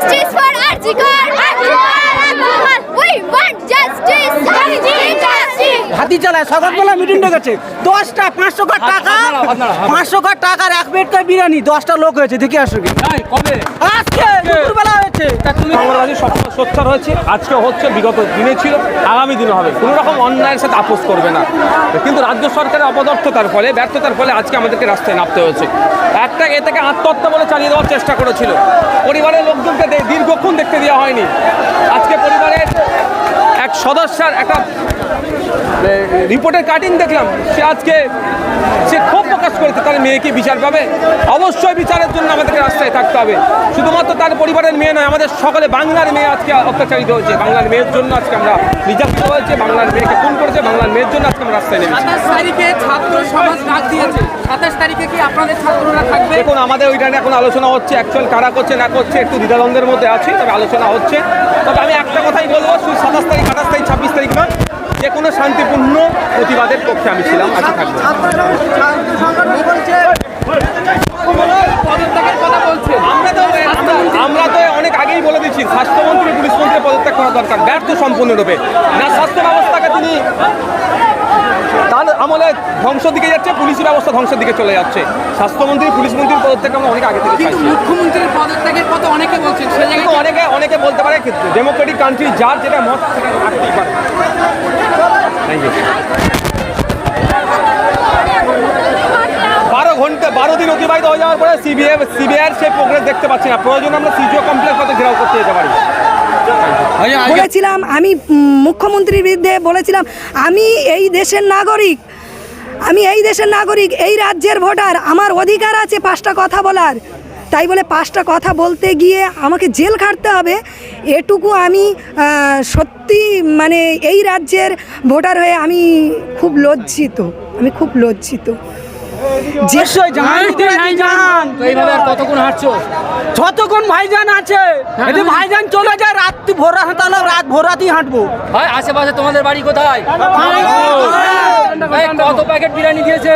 Justice for Arjikar! হাতি চালায় সকালবেলা মিটিং ডেকেছে দশটা পাঁচশো কার টাকা? পাঁচশো কার টাকার এক প্লেট করে বিরিয়ানি দশটা লোক হয়েছে দেখে আসো কি। আজকে দুপুরবেলা হয়েছে। তা তুমি সবসময় সোচ্চার হয়েছে আজকে হচ্ছে বিগত দিনে ছিল আগামী দিনে হবে। কোনো রকম অন্যায়ের সাথে আপোষ করবে না। কিন্তু রাজ্য সরকারের অপদর্থতার ফলে ব্যর্থতার ফলে আজকে আমাদেরকে রাস্তায় নামতে হয়েছে। একটা এ থেকে আত্মহত্যা বলে চালিয়ে দেওয়ার চেষ্টা করেছিল। পরিবারের লোকজনকে দে- দীর্ঘক্ষণ দেখতে দেওয়া হয়নি। আজকে পরিবারের এক সদস্যার একটা রিপোর্টের কাটিং দেখলাম। সে আজকে সে ক্ষোভ প্রকাশ করেছে তার মেয়ে কি বিচার পাবে? অবশ্যই বিচারের জন্য আমাদেরকে রাস্তায় থাকতে হবে। শুধুমাত্র তার পরিবারের মেয়ে নয় আমাদের সকলে বাংলার মেয়ে আজকে অত্যাচারিত হয়েছে। বাংলার মেয়ের জন্য আজকে আমরা নির্যাতিত হয়েছে বাংলার মেয়েকে খুন করেছে বাংলার মেয়ের জন্য আজকে আমরা রাস্তায় নেমেছি। সাতাশ তারিখে ছাত্র সমাজ ডাক দিয়েছে। সাতাশ তারিখে কি আপনাদের ছাত্ররা থাকবে? দেখুন আমাদের ওইটা নিয়ে এখন আলোচনা হচ্ছে অ্যাকচুয়াল কারা করছে না করছে একটু দ্বিধাদ্বন্দ্বের মধ্যে আছি তবে আলোচনা হচ্ছে। তবে আমি একটা কথাই বলব শুধু সাতাশ তারিখ আঠাশ তারিখ ছাব্বিশ তারিখ নয় যে কোনো শান্তিপূর্ণ প্রতিবাদের পক্ষে আমি ছিলাম আজকে থাকব। বলছে আমরা তো আমরা তো অনেক আগেই বলে দিচ্ছি স্বাস্থ্যমন্ত্রী পুলিশ মন্ত্রী পদত্যাগ করা দরকার ব্যর্থ সম্পূর্ণরূপে। না স্বাস্থ্য ব্যবস্থাকে তিনি তার আমলে ধ্বংসের দিকে যাচ্ছে পুলিশ ব্যবস্থা ধ্বংসের দিকে চলে যাচ্ছে। স্বাস্থ্যমন্ত্রী পুলিশ মন্ত্রীর পদত্যাগ আমরা অনেক আগে থেকে মুখ্যমন্ত্রীর পদত্যাগের কথা অনেকে বলছেন সে জায়গায় অনেকে অনেকে বলতে পারে ডেমোক্রেটিক কান্ট্রি যার যেটা মত সেটা রাখতেই পারে। থ্যাংক ইউ বারো ঘণ্টা বারো দিন অতিবাহিত হয়ে যাওয়ার পরে সিবিআই সিবিআইয়ের সেই প্রোগ্রেস দেখতে পাচ্ছি না। প্রয়োজন আমরা সিজিও কমপ্লেক্স হতে ঘেরাও করতে যেতে পারি। বলেছিলাম আমি মুখ্যমন্ত্রীর বিরুদ্ধে বলেছিলাম আমি এই দেশের নাগরিক আমি এই দেশের নাগরিক এই রাজ্যের ভোটার আমার অধিকার আছে পাঁচটা কথা বলার। তাই বলে পাঁচটা কথা বলতে গিয়ে আমাকে জেল খাটতে হবে এটুকু আমি সত্যি মানে এই রাজ্যের ভোটার হয়ে আমি খুব লজ্জিত আমি খুব লজ্জিত যতক্ষণ ভাইজান আছে যদি ভাইজান চলে যায় ভোর রাত তাহলে রাত ভোর রাতেই হাঁটবো আশেপাশে তোমাদের বাড়ি কোথায় কত প্যাকেট বিরিয়ানি দিয়েছে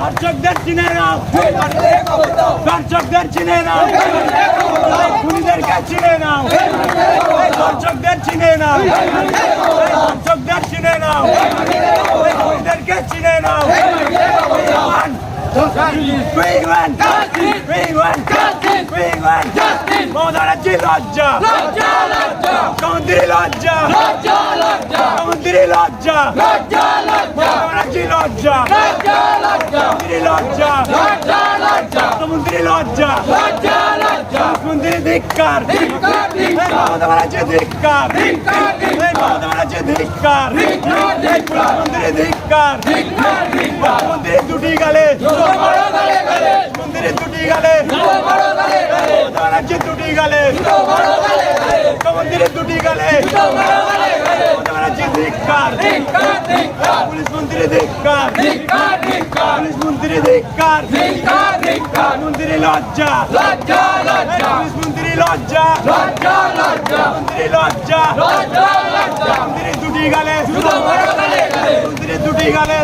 দর্শকদের চিনে নাও দর্শকদের চিনে নাও খুনিদেরকে চিনে নাও দর্শকদের চিনে নাও দর্শকদের চিনে নাও খুনিদেরকে চিনে নাও Bring one! Bring one! Bring one! Mamata রাজ্যে লজ্জা। মন্ত্রী লজ্জা। মন্ত্রী লজ্জা। রাজ্যে লজ্জা। মন্ত্রী লজ্জা। মন্ত্রী লজ্জা। মন্ত্রী ধিক্কার। মমতা রাজ্যে ধিক্কার। মমতা রাজ্যে ধিক্কার। মন্ত্রী ধিক্কার। মন্ত্রী দুটি গালে। মন্দিরে দুটি গালে। রাজ্যে দুটি গালে। সমুদ্রী দুটি গালে। মমতারাজি ধিক্কার পুলিশ মন্ত্রী ধিক্কার। পুলিশ মন্ত্রী ধিক্কার। মন্ত্রী লজ্জা। পুলিশ মন্ত্রী লজ্জা। মন্ত্রী লজ্জা। মন্ত্রী দুটি গালে। মন্ত্রী দুটি গালে।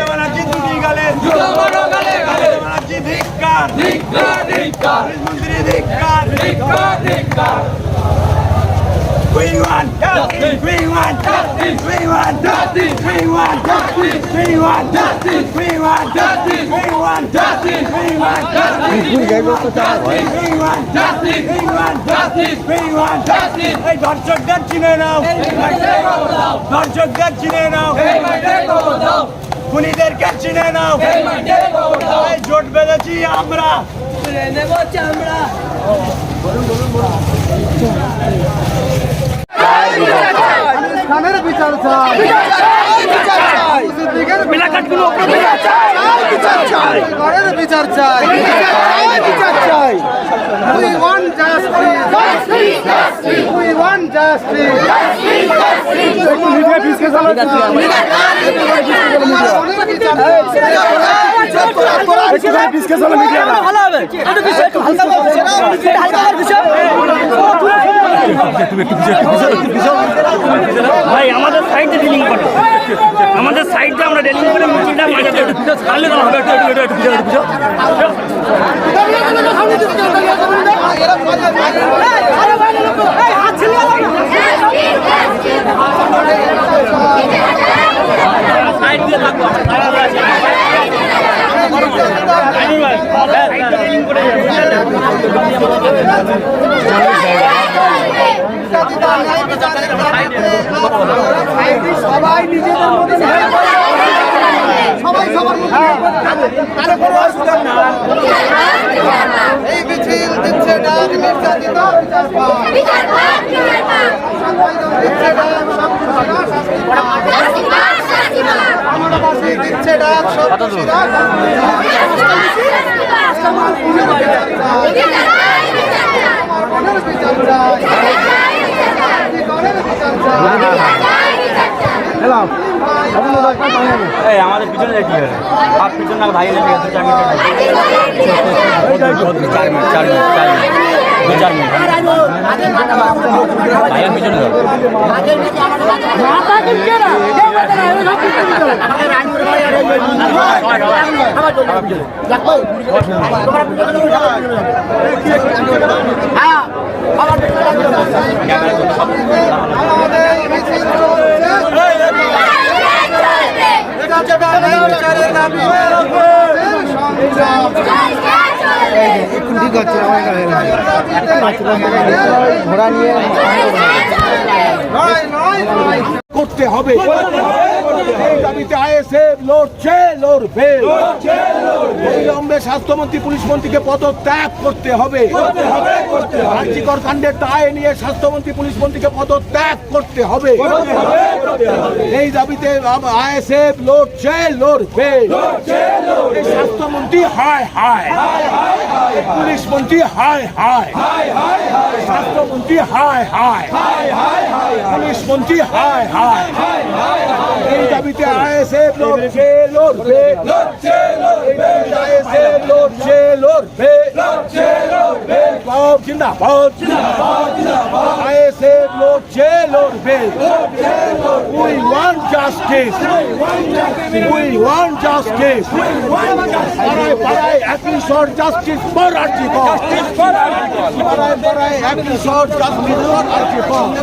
মমতারাজি দুটি গালে। মমতারাজি ধিক্কার পুলিশ মন্ত্রী ধিক্কার We want justice. We want justice. We want justice. We want justice. We want justice. We want justice. We want justice. We want justice. We want justice. We want justice. We want justice. We want justice. এই দর্শকদের চিনে নাও দর্শকদের চিনে নাও খুনিদেরকে চিনে নাও এই জোট বেঁধেছি আমরা খানের বিচার চাই ঘরের বিচার চাই বিচার চাই ভাই আমাদের সাইডে ডিলিং করে আমাদের সাইডে আমরা ডিলিং করে মিছিলটা মাঝে তো হবে একটু একটু একটু পিছনে, একটু পিছনে। সবাই আরে কোনো অসুবিধা না এই মিছিল দিচ্ছে ডাক নির্যাতিত বিচার দিচ্ছে ডাক দিচ্ছে ডাক মনের বিচার চাই বিচার চাই এই আমাদের পিছনে দেখি আর। পিছনে না ভাই লেগে গেছে চার মিনিট চার মিনিট চার মিনিট চার মিনিট। দু চার মিনিট। ভাইয়ের পিছনে মিছিল চলছে বিচারের দাবি সংগ্রাম ঠিক আছে ঘোড়া নিয়ে করতে হবে। দাবিতে আইএসএফ লড়ছে লড়বে। অবিলম্বে স্বাস্থ্যমন্ত্রী পুলিশ মন্ত্রীকে পদত্যাগ করতে হবে। রাজ্যিকর কাণ্ডের দায় নিয়ে স্বাস্থ্যমন্ত্রী পুলিশ মন্ত্রীকে পদত্যাগ করতে হবে। এই দাবিতে আইএসএফ লড়ছে লড়বে। স্বাস্থ্যমন্ত্রী হায় হায়। পুলিশ মন্ত্রী হায় হায়। স্বাস্থ্যমন্ত্রী হায় হায়। পুলিশ মন্ত্রী হায় হায়। এই দাবিতে আইএসএফ লড়ছে লড়বে। এই দাবিতে আইএসএফ লড়ছে লড়বে। বাব জিন্দাবাদ আইএসএফ লড়ছে লড়বে। We want justice we want justice পাড়ায় পাড়ায় একই স্বর জাস্টিস ফর আর্জি পাড়ায় পাড়ায় একই স্বর জাস্টিস ফর আর্জি করে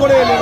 করে এলে